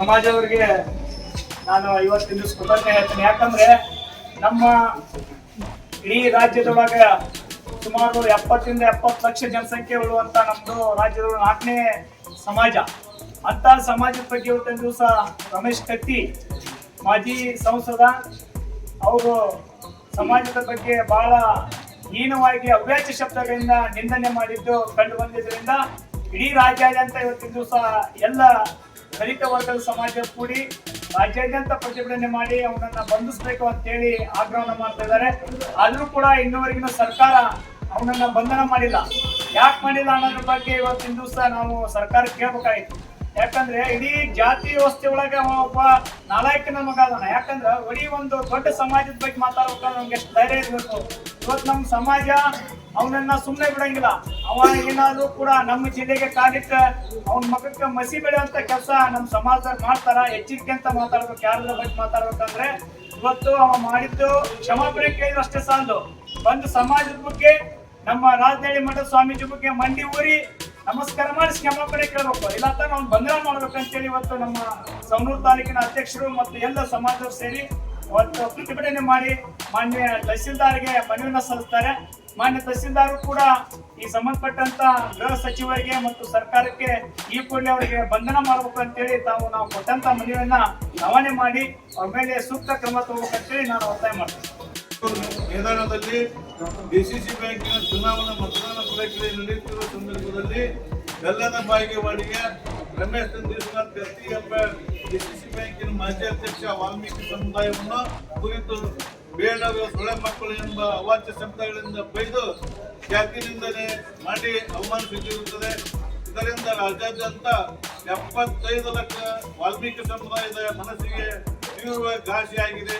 ಸಮಾಜದವರಿಗೆ ನಾನು ಇವತ್ತಿನ ಕೃತಜ್ಞ ಹೇಳ್ತೀನಿ. ಯಾಕಂದ್ರೆ ನಮ್ಮ ಇಡೀ ರಾಜ್ಯದೊಳಗ ಸುಮಾರು ಎಪ್ಪತ್ತರಿಂದ ಎಪ್ಪತ್ತು ಲಕ್ಷ ಜನಸಂಖ್ಯೆ ಉಳ್ಳುವಂತ ನಮ್ದು ರಾಜ್ಯದ ನಾಲ್ಕನೇ ಸಮಾಜ. ಅಂತ ಸಮಾಜದ ಬಗ್ಗೆ ಇವತ್ತಿನ ದಿವಸ ರಮೇಶ್ ಕತ್ತಿ, ಮಾಜಿ ಸಂಸದ, ಅವರು ಸಮಾಜದ ಬಗ್ಗೆ ಬಹಳ ಹೀನವಾಗಿ ಅವ್ಯಾಚ ಶಬ್ದಗಳಿಂದ ನಿಂದನೆ ಮಾಡಿದ್ದು ಕಂಡು ಬಂದಿದ್ದರಿಂದ ಇಡೀ ರಾಜ್ಯಾದ್ಯಂತ ಇವತ್ತಿನ ದಿವಸ ಎಲ್ಲ ದಲಿತ ವರ್ಗದ ಸಮಾಜ ಕೂಡಿ ರಾಜ್ಯಾದ್ಯಂತ ಪ್ರತಿಭಟನೆ ಮಾಡಿ ಅವನನ್ನ ಬಂಧಿಸಬೇಕು ಅಂತೇಳಿ ಆಗ್ರಹವನ್ನು ಮಾಡ್ತಾ ಇದ್ದಾರೆ. ಆದ್ರೂ ಕೂಡ ಇನ್ನುವರೆಗಿನ ಸರ್ಕಾರ ಅವನನ್ನ ಬಂಧನ ಮಾಡಿಲ್ಲ. ಯಾಕೆ ಮಾಡಿಲ್ಲ ಅನ್ನೋದ್ರ ಬಗ್ಗೆ ಇವತ್ತಿನ ದಿವಸ ನಾವು ಸರ್ಕಾರ ಕೇಳ್ಬೇಕಾಗಿತ್ತು ಯಾಕಂದ್ರೆ ಇಡೀ ಜಾತಿ ವ್ಯವಸ್ಥೆ ಒಳಗೆ ಒಬ್ಬ ನಾಲಾಯಕನ ಮಗ ಅದನ್ನ. ಯಾಕಂದ್ರೆ ಇಡೀ ಒಂದು ದೊಡ್ಡ ಸಮಾಜದ ಬಗ್ಗೆ ಮಾತಾಡ್ಬೇಕಾದ್ರೆ ನಮ್ಗೆ ಎಷ್ಟು ಧೈರ್ಯ ಇರಬೇಕು. ಇವತ್ತು ನಮ್ಮ ಸಮಾಜ ಅವನನ್ನ ಸುಮ್ಮನೆ ಬಿಡಂಗಿಲ್ಲ. ಅವ ಏನಾದ್ರೂ ಕೂಡ ನಮ್ಮ ಜಿಲ್ಲೆಗೆ ಕಾಲಿಟ್ಟ ಅವನ ಮಗಕ್ಕೆ ಮಸಿ ಬೆಳೆಯುವಂತ ಕೆಲಸ ನಮ್ಮ ಸಮಾಜದಾಗ ಮಾಡ್ತಾರ. ಎಚ್ಚರಿಕೆ ಅಂತ ಮಾತಾಡ್ಬೇಕು. ಯಾರದ ಬಗ್ಗೆ ಮಾತಾಡ್ಬೇಕಂದ್ರೆ ಇವತ್ತು ಅವ ಮಾಡಿದ್ದು ಕ್ಷಮಾಪಣೆ ಕೇಳಿದ್ರು ಅಷ್ಟೇ ಸಾಲದು. ಒಂದು ಸಮಾಜದ ಬಗ್ಗೆ, ನಮ್ಮ ರಾಜನಹಳ್ಳಿ ಮಠದ ಸ್ವಾಮೀಜಿ ಬಗ್ಗೆ ಮಂಡಿ ಊರಿ ನಮಸ್ಕಾರ ಮಾಡಿ ಕ್ಷಮಾಪಣೆ ಕೇಳಬೇಕು. ಇಲ್ಲ ಅಂತ ನಾವು ಬಂಧನ ಮಾಡ್ಬೇಕಂತೇಳಿ ಇವತ್ತು ನಮ್ಮ ಸಮೃದ್ಧ ತಾಲೂಕಿನ ಅಧ್ಯಕ್ಷರು ಮತ್ತು ಎಲ್ಲ ಸಮಾಜದವರು ಸೇರಿ ಇವತ್ತು ಪ್ರತಿಭಟನೆ ಮಾಡಿ ಮಾನ್ಯ ತಹಸೀಲ್ದಾರ್ಗೆ ಮನವಿಯನ್ನ ಸಲ್ಲಿಸ್ತಾರೆ. ಮಾನ್ಯ ತಹಸೀಲ್ದಾರ್ ಕೂಡ ಈ ಸಂಬಂಧಪಟ್ಟಂತ ಗೃಹ ಸಚಿವರಿಗೆ ಮತ್ತು ಸರ್ಕಾರಕ್ಕೆ ಈ ಕೂಡಲೇ ಅವರಿಗೆ ಬಂಧನ ಮಾಡಬೇಕು ಅಂತೇಳಿ ತಾವು ನಾವು ಕೊಟ್ಟಂತ ಮನವಿಯನ್ನ ರವಾನೆ ಮಾಡಿ ಅವ್ರ ಮೇಲೆ ಸೂಕ್ತ ಕ್ರಮ ತಗೋಬೇಕಂತೇಳಿ ನಾನು ಒತ್ತಾಯ ಮಾಡ್ತೀನಿ. ಡಿಸಿಸಿ ಬ್ಯಾಂಕಿನ ಚುನಾವಣಾ ಮತದಾನ ಪ್ರಕ್ರಿಯೆ ನಡೆಯುತ್ತಿರುವ ಸಂದರ್ಭದಲ್ಲಿ ಬೆಲ್ಲದ ಬಾಡಿಗೆ ರಮೇಶ್ ಚಂದ್ರನಾಥ್ ಕತ್ತಿ ಎಂಬ ಡಿಸಿಸಿ ಬ್ಯಾಂಕಿನ ಮಾಜಿ ಅಧ್ಯಕ್ಷ ವಾಲ್ಮೀಕಿ ಸಮುದಾಯವನ್ನು ಕುರಿತು ಬೇಡವೇ ಸೊಳೆ ಮಕ್ಕಳು ಎಂಬ ಅವಾಚ್ಯ ಶಬ್ದಗಳಿಂದ ಬೈದು ಜಾತಿ ಮಾಡಿ ಮಾಡಿ ಅವಮಾನಿಸುತ್ತಿರುತ್ತದೆ ಇದರಿಂದ ರಾಜ್ಯಾದ್ಯಂತ ಎಪ್ಪತ್ತೈದು ಲಕ್ಷ ವಾಲ್ಮೀಕಿ ಸಮುದಾಯದ ಮನಸ್ಸಿಗೆ ತೀವ್ರ ಘಾಸಿಯಾಗಿದೆ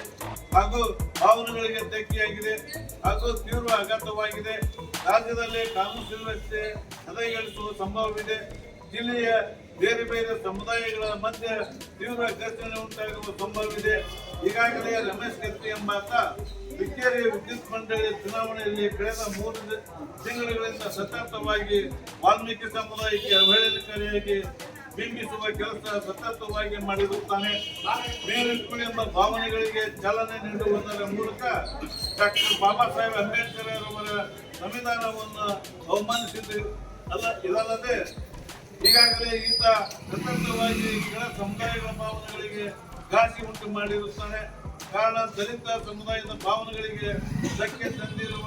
ಹಾಗೂ ಭಾವನೆಗಳಿಗೆ ಧಕ್ಕೆಯಾಗಿದೆ ಹಾಗೂ ತೀವ್ರ ಆಘಾತವಾಗಿದೆ ರಾಜ್ಯದಲ್ಲಿ ಕಾನೂನು ಸುವ್ಯವಸ್ಥೆ ಹದಗೆಡಿಸುವ ಸಂಭವವಿದೆ. ಜಿಲ್ಲೆಯ ಬೇರೆ ಬೇರೆ ಸಮುದಾಯಗಳ ಮಧ್ಯೆ ತೀವ್ರ ಘರ್ಷಣೆ ಉಂಟಾಗುವ ಸಂಭವವಿದೆ. ಈಗಾಗಲೇ ರಮೇಶ್ ಕತ್ತಿ ಎಂಬಾತ ಬಿಕ್ಕೇರಿ ವಿದ್ಯುತ್ ಮಂಡಳಿ ಚುನಾವಣೆಯಲ್ಲಿ ಕಳೆದ ಮೂರು ತಿಂಗಳುಗಳಿಂದ ಸತತವಾಗಿ ವಾಲ್ಮೀಕಿ ಸಮುದಾಯಕ್ಕೆ ಅವಹೇಳನಕಾರಿಯಾಗಿ ಬಿಂಬಿಸುವ ಕೆಲಸ ಸತತವಾಗಿ ಮಾಡಿರುತ್ತಾನೆ. ಮೇಲಿಟ್ಟು ಎಂಬ ಭಾವನೆಗಳಿಗೆ ಚಾಲನೆ ನೀಡುವುದರ ಮೂಲಕ ಡಾಕ್ಟರ್ ಬಾಬಾ ಸಾಹೇಬ್ ಅಂಬೇಡ್ಕರ್ ಅವರ ಸಂವಿಧಾನವನ್ನು ಅವಮಾನಿಸಿದ್ದು ಅಲ್ಲ, ಇದಲ್ಲದೆ ಈಗಾಗಲೇ ಈತ ಸತತವಾಗಿ ಕೆಲ ಸಮುದಾಯಗಳ ಭಾವನೆಗಳಿಗೆ ಘಾಸಿ ಉಂಟು ಮಾಡಿರುತ್ತಾರೆ ಕಾರಣ ದಲಿತ ಸಮುದಾಯದ ಭಾವನೆಗಳಿಗೆ ಧಕ್ಕೆ ತಂದಿರುವ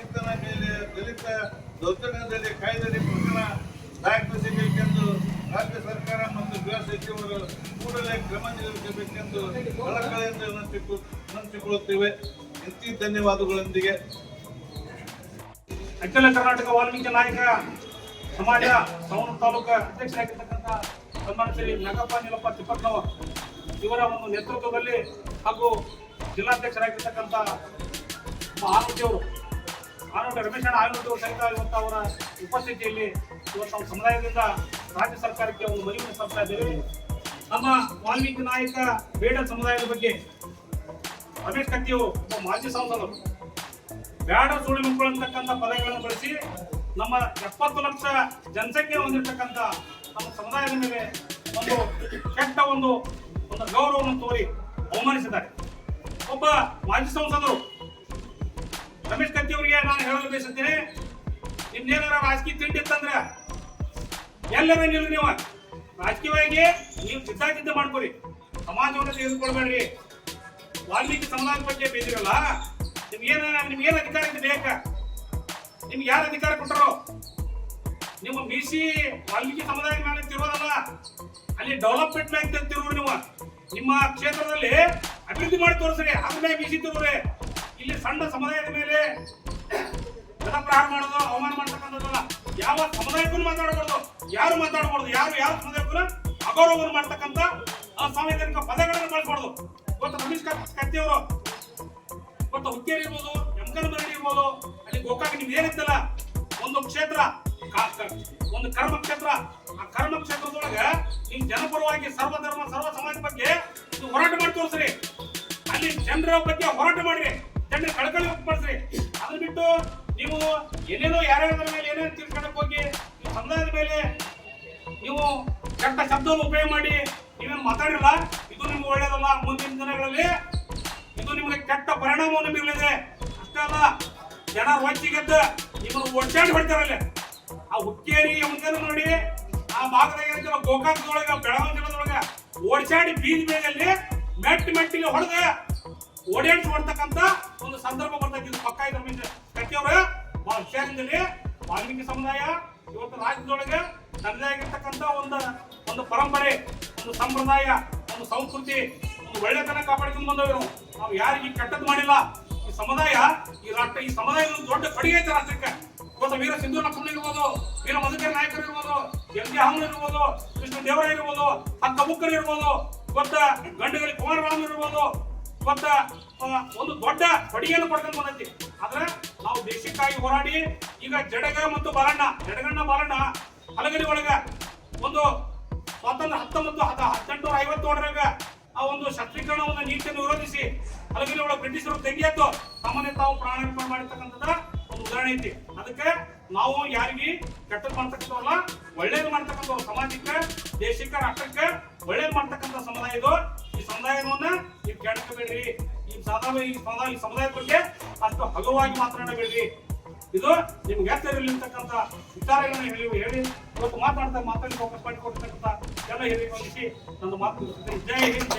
ಈತನ ಮೇಲೆ ದಲಿತ ದೌರ್ಜನ್ಯದಲ್ಲಿ ಕಾಯ್ದೆ ಪ್ರಕರಣ ದಾಖಲಿಸಬೇಕೆಂದು ರಾಜ್ಯ ಸರ್ಕಾರ ಮತ್ತು ಗೃಹ ಸಚಿವರು ಕೂಡಲೇ ಕ್ರಮ ಜರುಗಿಸಬೇಕೆಂದು ಕಳಕಳಿಯಿಂದ ವಿನಂತಿಕೊಳ್ಳುತ್ತೇವೆ. ಇಂತಿ ಧನ್ಯವಾದಗಳೊಂದಿಗೆ. ಅಖಿಲ ಕರ್ನಾಟಕ ವಾಲ್ಮೀಕಿ ನಾಯಕ ಸಮಾಜ ಸವಣೂರು ತಾಲೂಕ ಅಧ್ಯಕ್ಷರಾಗಿರ್ತಕ್ಕಂಥ ಸನ್ಮಾನಶ್ರೀ ನಗಪ್ಪ ನೀಲಪ್ಪ ತಿಪ್ಪಣ್ಣವ ಇವರ ಒಂದು ನೇತೃತ್ವದಲ್ಲಿ ಹಾಗೂ ಜಿಲ್ಲಾಧ್ಯಕ್ಷರಾಗಿರ್ತಕ್ಕಂಥ ಆರೋಗ್ಯವರು ಆರೋಗ್ಯ ರಮೇಶ್ ಅಣ್ಣ ಆರೋಗ್ಯವರು ಸಹಿತ ಇವತ್ತು ಅವರ ಉಪಸ್ಥಿತಿಯಲ್ಲಿ ಇವತ್ತು ನಮ್ಮ ಸಮುದಾಯದಿಂದ ರಾಜ್ಯ ಸರ್ಕಾರಕ್ಕೆ ಒಂದು ಮನವಿ ಸಲ್ಲಿಸ್ತಾ ಇದ್ದೇವೆ. ನಮ್ಮ ವಾಲ್ಮೀಕಿ ನಾಯಕ ಬೇಡ ಸಮುದಾಯದ ಬಗ್ಗೆ ರಮೇಶ್ ಕತ್ತಿಯವರು ಒಬ್ಬ ಮಾಜಿ ಸಂಸದರು. ಬೇಡ ಸುಳಿ ಮಕ್ಕಳು ಅಂತಕ್ಕಂಥ ಪದಗಳನ್ನು ಬಳಸಿ ನಮ್ಮ ಎಪ್ಪತ್ತು ಲಕ್ಷ ಜನಸಂಖ್ಯೆ ಹೊಂದಿರತಕ್ಕಂಥ ನಮ್ಮ ಸಮುದಾಯದ ಮೇಲೆ ಒಂದು ಕೆಟ್ಟ ಒಂದು ಒಂದು ಗೌರವವನ್ನು ತೋರಿ ಅವಮಾನಿಸಿದ್ದಾರೆ. ಒಬ್ಬ ಮಾಜಿ ಸಂಸದರು ರಮೇಶ್ ಕತ್ತಿ ಅವರಿಗೆ ನಾನು ಹೇಳಲು ಬಯಸುತ್ತೇನೆ ಇನ್ನೇನಾರ ರಾಜಕೀಯ ತಿಂಡಿ ಇತ್ತಂದ್ರೆ ಎಲ್ಲರ ನಿಲ್ರಿ ನೀವು. ರಾಜಕೀಯವಾಗಿ ನೀವು ಚಿತ್ತಾಚಿದ್ದ ಮಾಡ್ಕೊರಿ. ಸಮಾಜವನ್ನು ತೆಗೆದುಕೊಳ್ಬೇಡ್ರಿ. ವಾಲ್ಮೀಕಿ ಸಮಾಜದ ಬಗ್ಗೆ ಬೇದಿರಲ್ಲ. ನಿಮ್ಗೇನ ನಿಮ್ಗೇನು ಅಧಿಕಾರ ಇದೆ ಬೇಕ? ನಿಮ್ಗೆ ಯಾರು ಅಧಿಕಾರ ಕೊಟ್ಟರು ನಿಮ್ಮ ಮೀಸಿ ವಾಲ್ಮೀಕಿ ಸಮುದಾಯ ಮೇಲೆ ಅಲ್ಲಿ ಡೆವಲಪ್ಮೆಂಟ್ ಬ್ಯಾಂಕ್ ತಿರುವ್ರಿ ನೀವು. ನಿಮ್ಮ ಕ್ಷೇತ್ರದಲ್ಲಿ ಅಭಿವೃದ್ಧಿ ಮಾಡಿ ತೋರಿಸ್ರಿ. ಅದನ್ನ ಬಿ ಸಿ ತಿರುವ್ರಿ ಇಲ್ಲಿ ಸಣ್ಣ ಸಮುದಾಯದ ಮೇಲೆ ಪ್ರಾರಂಭ ಮಾಡೋದು, ಅವಮಾನ ಮಾಡ್ತಕ್ಕಂಥದ್ದಲ್ಲ. ಯಾವ ಸಮುದಾಯಕ್ಕೂ ಮಾತಾಡಬಾರ್ದು. ಯಾರು ಮಾತಾಡಬಾರ್ದು? ಯಾರು ಯಾವ ಸಮುದಾಯಕ್ಕೂ ಅಗೌರವವನ್ನು ಮಾಡ್ತಕ್ಕಂಥ ಅಸಾಂವಿಧಾನಿಕ ಪದಗಳನ್ನು ಬಳಸಬಾರ್ದು. ಇವತ್ತು ರಮೇಶ್ ಕತ್ತಿಯವರು ಇವತ್ತು ಹುಕ್ಕೇರಿ ಇರ್ಬೋದು ಯಮಕನಮರಡಿ ಇರ್ಬೋದು ಅಲ್ಲಿ ಗೋಕಾಕ್ ನಿಮ್ಗೆ ಏನಿತ್ತಲ್ಲ ಒಂದು ಕ್ಷೇತ್ರ ಒಂದು ಕರ್ಮ ಕ್ಷೇತ್ರ. ಆ ಕರ್ಮ ಕ್ಷೇತ್ರದೊಳಗೆ ನೀವು ಜನಪರವಾಗಿ ಸರ್ವ ಧರ್ಮ, ಸರ್ವ ಸಮಾಜ ಬಗ್ಗೆ ನೀವು ಹೋರಾಟ ಮಾಡಿ ತೋರಿಸ್ರಿ. ಅಲ್ಲಿ ಜನರ ಬಗ್ಗೆ ಹೋರಾಟ ಮಾಡ್ರಿ. ಜನರ ಕಳಕಳಿ ಮಾಡಿಸ್ರಿ ಅದನ್ನ ಬಿಟ್ಟು ನೀವು ಏನೇನೋ ಯಾರ್ಯಾರ ಮೇಲೆ ಏನೇನು ತಿಳ್ಕೊಳಕ್ ಹೋಗಿ ನೀವು ಸಮುದಾಯದ ಮೇಲೆ ನೀವು ಕೆಟ್ಟ ಶಬ್ದವನ್ನು ಉಪಯೋಗ ಮಾಡಿ ನೀವು ನೀವೇನು ಮಾತಾಡಿರಲ್ಲ? ಇದು ನಿಮ್ಗೆ ಒಳ್ಳೇದಲ್ಲ ಮುಂದಿನ ದಿನಗಳಲ್ಲಿ. ಇದು ನಿಮಗೆ ಕೆಟ್ಟ ಪರಿಣಾಮವನ್ನು ಬೀರಲಿದೆ. ಅಷ್ಟೇ ಅಲ್ಲ ಜನ ರೊಚ್ಚಿಗೆದ್ದ ನಿಮಗೆ ಒಟ್ಟಾಡಿ ಹೊಡ್ತಾರಲ್ಲ. ಆ ಹುಕ್ಕೇರಿ ಮುಂದೆ ನೋಡಿ, ಆ ಭಾಗದಾಗ ಇರ್ತಿರೋ ಗೋಕಾಕದೊಳಗ ಬೆಳಗಾವಿ ಜಿಲ್ಲೆದೊಳಗ ಓಡ್ಚಾಡಿ ಬೀದಿ ಮೇಲಲ್ಲಿ ಮೆಟ್ಟ ಮೆಟ್ಟಿಗೆ ಹೊಡೆದ ಓಡಾಡಿಸಿ ಹೊಡ್ತಕ್ಕಂತ ಒಂದು ಸಂದರ್ಭ ಬರ್ತೈತಿ. ಇದು ಪಕ್ಕ ಇದ್ರ ಮುಂದೆ ಕಟ್ಟಿಯವ್ರ ಬಹಳ ಹುಷಾರಿಂದಲಿ ವಾಲ್ಮೀಕಿ ಸಮುದಾಯ, ಇವತ್ತು ರಾಜ್ಯದೊಳಗೆ ತನ್ನದೇ ಆಗಿರ್ತಕ್ಕಂಥ ಒಂದು ಒಂದು ಪರಂಪರೆ, ಒಂದು ಸಂಪ್ರದಾಯ, ಒಂದು ಸಂಸ್ಕೃತಿ, ಒಂದು ಒಳ್ಳೆತನ ಕಾಪಾಡ್ಕೊಂಡು ಬಂದವರು ನಾವು ಯಾರಿಗೆ ಕೆಟ್ಟದ್ದು ಮಾಡಿಲ್ಲ. ಈ ಸಮುದಾಯ, ಈ ರಾಷ್ಟ್ರ, ಈ ಸಮುದಾಯದ ದೊಡ್ಡ ಕೊಡುಗೆ ಐತೆ ರಾಷ್ಟ್ರಕ್ಕೆ. ಇವತ್ತು ವೀರ ಸಿಂಧು ಲಕ್ಷ್ಮಣ ಇರ್ಬೋದು, ವೀರ ಮಧುಕರ ನಾಯಕರು ಇರ್ಬೋದು, ಎಂ ಜಿ ಇರ್ಬೋದು, ಕೃಷ್ಣ ದೇವರ ಇರ್ಬೋದು ಅಕ್ಕ ಬುಕ್ಕರ್ ಇರ್ಬೋದು ಇವತ್ತ ಗಂಡುಗಲಿ ಕುಮಾರರಾಮ್ ಇರ್ಬೋದು ಇವತ್ತ ಒಂದು ದೊಡ್ಡ ಕೊಡುಗೆಯನ್ನು ಪಡ್ಕೊಂಡು ಬಂದೈತಿ. ಆದ್ರೆ ನಾವು ದೇಶಕ್ಕಾಗಿ ಹೋರಾಡಿ, ಈಗ ಜಡಗ ಮತ್ತು ಬಾಲಣ್ಣ, ಜಡಗಣ್ಣ, ಬಾಲಣ್ಣ ಹಲಗಲಿ ಒಳಗ ಒಂದು ಸ್ವಾತಂತ್ರ್ಯ ಹತ್ತೊಂಬತ್ತು ಹದಿನೆಂಟುನೂರ ಐವತ್ತೇಳರಾಗ ಆ ಒಂದು ಶಸ್ತ್ರೀಕರಣವನ್ನು ನೀತಿಯನ್ನು ವಿರೋಧಿಸಿ ಅಲ್ಲಿ ಒಳಗೆ ಬ್ರಿಟಿಷರು ತೆಗೆಯದ್ದು ಸಾಮಾನ್ಯ ತಾವು ಪ್ರಾಣಾರ್ಪಣೆ ಮಾಡಿರ್ತಕ್ಕಂಥದ್ರ ಒಂದು ಉದಾಹರಣೆ ಐತಿ. ಅದಕ್ಕೆ ನಾವು ಯಾರಿಗೆ ಕೆಟ್ಟದ್ದು ಮಾಡ್ತಕ್ಕಂಥವಲ್ಲ ಒಳ್ಳೇದು ಮಾಡ್ತಕ್ಕಂಥವ್ರು ಸಮಾಜಕ್ಕೆ, ದೇಶಕ್ಕೆ, ರಾಷ್ಟ್ರಕ್ಕೆ ಒಳ್ಳೇದು ಮಾಡ್ತಕ್ಕಂಥ ಸಮುದಾಯ ಇದು. ಈ ಸಮುದಾಯವನ್ನ ನೀವು ಕೇಳ್ಕೋಬೇಡ್ರಿ ಈ ಸಾಧಾರಣ ಈ ಸಮುದಾಯ ಈ ಸಮುದಾಯದ ಬಗ್ಗೆ ಅಷ್ಟು ಹಗುವಾಗಿ ಮಾತನಾಡಬೇಡ್ರಿ. ಇದು ನಿಮ್ಗೆ ಎತ್ತರಲ್ಲಿರ್ತಕ್ಕಂಥ ವಿಚಾರಗಳನ್ನ ಹೇಳಿ ಹೇಳಿ, ಇವತ್ತು ಮಾತಾಡ್ತಾ ಮಾತಾಡಿ ಫೋಕಸ್ ಮಾಡಿಕೊಡ್ತಕ್ಕಂಥ ಜನ ಹಿರಿಮಂತ್ರಿ ನನ್ನ ಮಾತು ಜೈ ಹಿಂದ್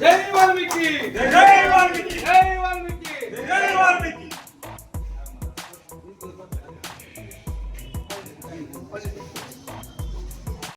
ಜೈ ವಾಲ್ಮೀಕಿ ಜೈ ವಾಲ್ಮೀಕಿ ಜೈ ವಾಲ್ಮೀಕಿ ಜೈ ವಾಲ್ಮೀಕಿ